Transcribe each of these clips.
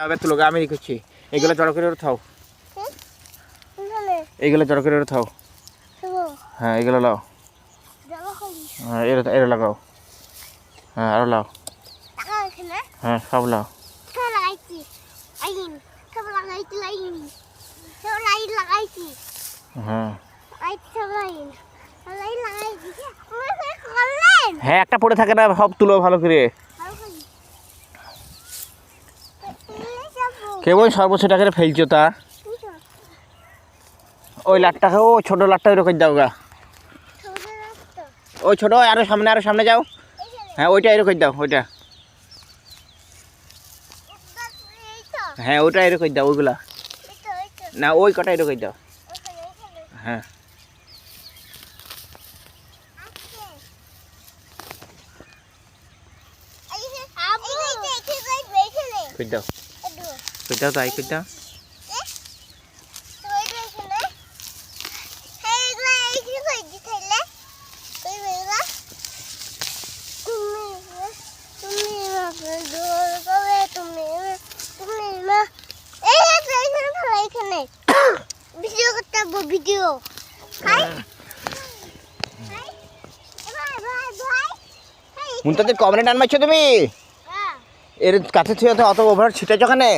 আবার তুলো আমি করছি এগুলো জড়ো করে থাও। এইগুলো জড়ো করে থাও। হ্যাঁ এগুলো লাও। হ্যাঁ এর এর লাগাও। হ্যাঁ আরও লাও। হ্যাঁ সব লাও। হ্যাঁ। হ্যাঁ একটা পড়ে থাকে না, সব তুলো ভালো করে ভালো করি তুলে যাব কেবল সর্বোচ্চ টাকা ফেলছো তা ওই লাটটাকে ও ছোট লাটটা ওইরকম দাও গা। ওই ছোট আরও সামনে আরও সামনে যাও। হ্যাঁ ওইটা এরকম দাও ওইটা। হ্যাঁ ওইটা এরকম দাও ওইগুলা। না ওই কটা এরকম দাও। হ্যাঁ। দাও। এদু কই দাও তাই কই দাও তো এই যে এখানে এই যে এই যে কই দিছিলে এই বেলা তুমি তুমি আমাকে দূর করে তুমি তুমি মা এই যে এখানে ভালো এখানে ভিডিও করতে ভিডিও মুন্তাতে কমনে টান মারছো তুমি? হ্যাঁ। এর কাছে ছিল তো অত ওভার ছিটেছ ওখানে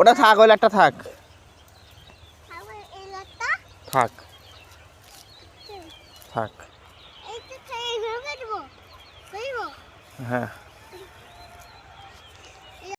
ওটা থাক ওই লাটটা থাক। থাক। থাক। হ্যাঁ।